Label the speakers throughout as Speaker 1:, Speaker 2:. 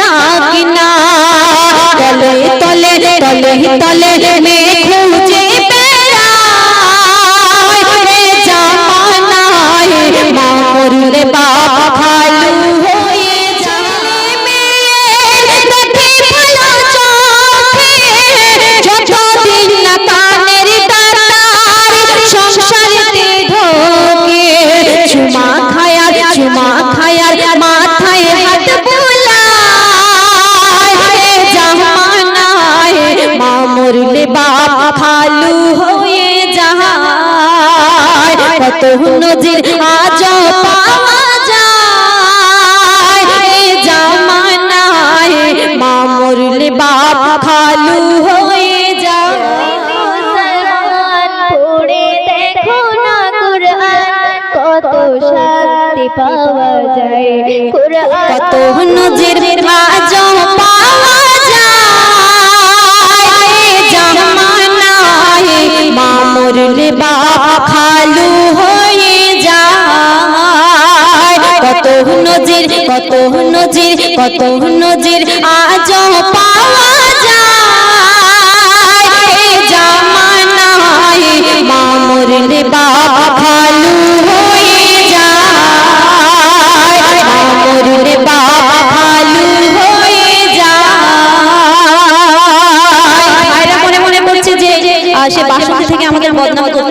Speaker 1: ডাক না তলে তলে তলে তলে মেঘ কত নজির আজ পাওয়া যায়। রে জামানায় মা মরলে বাপ খালু হয়ে যায়।
Speaker 2: পড়ে দেখো না কোরআন কত শান্তি পাওয়া যায়। কোরআন
Speaker 1: কত নজির আজ পাওয়া যায়। জামানায় মা মরলে বাপ খালু নজির কত নজির কত নজির আজ পাওয়া যায়। জামানায় মা মরলে বাপ খালু হয়ে মনে মনে যে সে বাসন্তী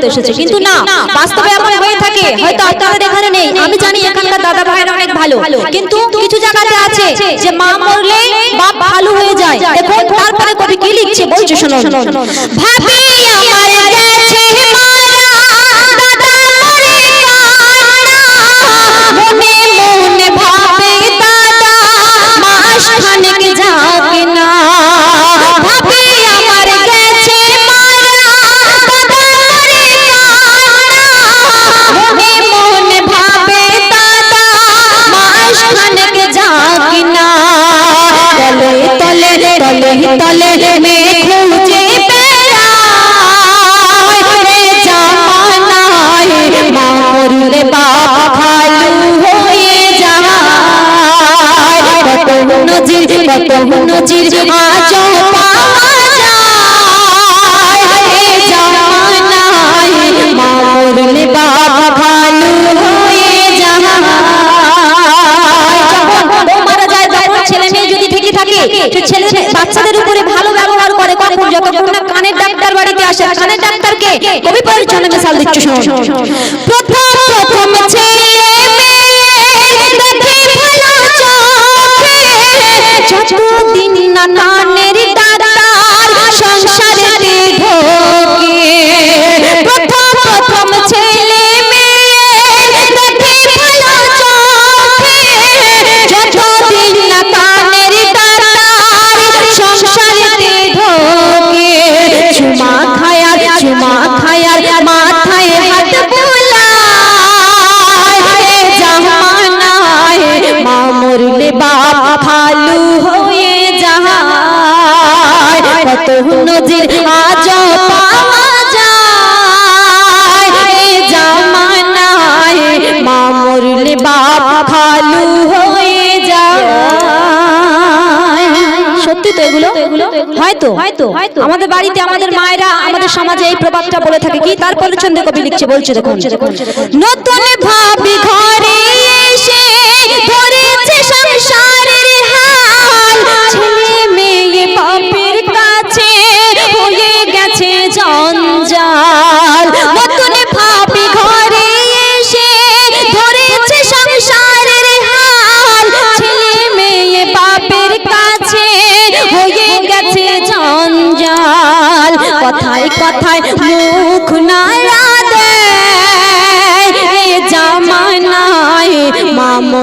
Speaker 1: এসেছে। কিন্তু না, বাস্তবে এমন হয়ে থাকে, হয়তো আপনাদের এখানে নেই। আমি জানি এখানকার দাদা ভাইরা অনেক ভালো। কিন্তু কিছু জায়গাতে আছে যে মা মরলে বাপ ভালো হয়ে যায়। দেখুন, তারপরে কবি কি লিখছে, বলছে শুনুন। ভাবি আমার গেছে মনে মনে ভাবে দাদা, মাস তলে তলে তলে কবি পরিচ্ছন্ন মিশাল দিচ্ছি প্রথম এগুলো? হয়তো। হয়তো। আমাদের বাড়িতে আমাদের মায়েরা আমাদের সমাজে এই প্রভাবটা বলে থাকে কি? তার পরিচ্ছন্দ কবি লিখছে বলছে দেখুন। নতুন ভাবি ঘরে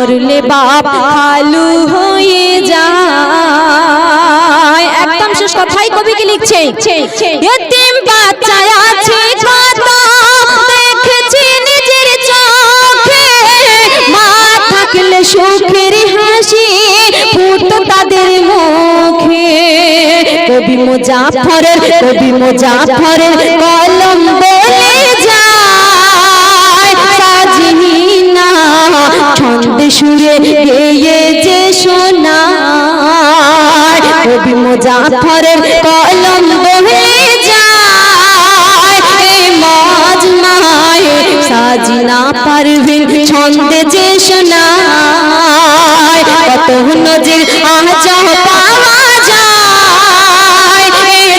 Speaker 1: মা মরলে বাপ খালু হয়ে যায়। একদম শেষ কথাই কবি কি লিখছে? এতিম বাচ্চা আছে, কত নিজের চোখে। মা থাকলে সুখের হাসি তাদের মুখে। কবি মুজাফরের কবি কলম জাফরের কলম বহে যায়। মজমায় সাজিনা পারবিন ছন্দে যে শোনায় কত নজির আচা পাওয়া যায়।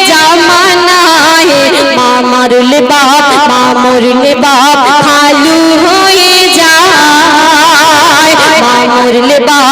Speaker 1: জামানায় মামার লেবাব মামর লেবাব ভালু হয়ে যায়। মামর লেবাব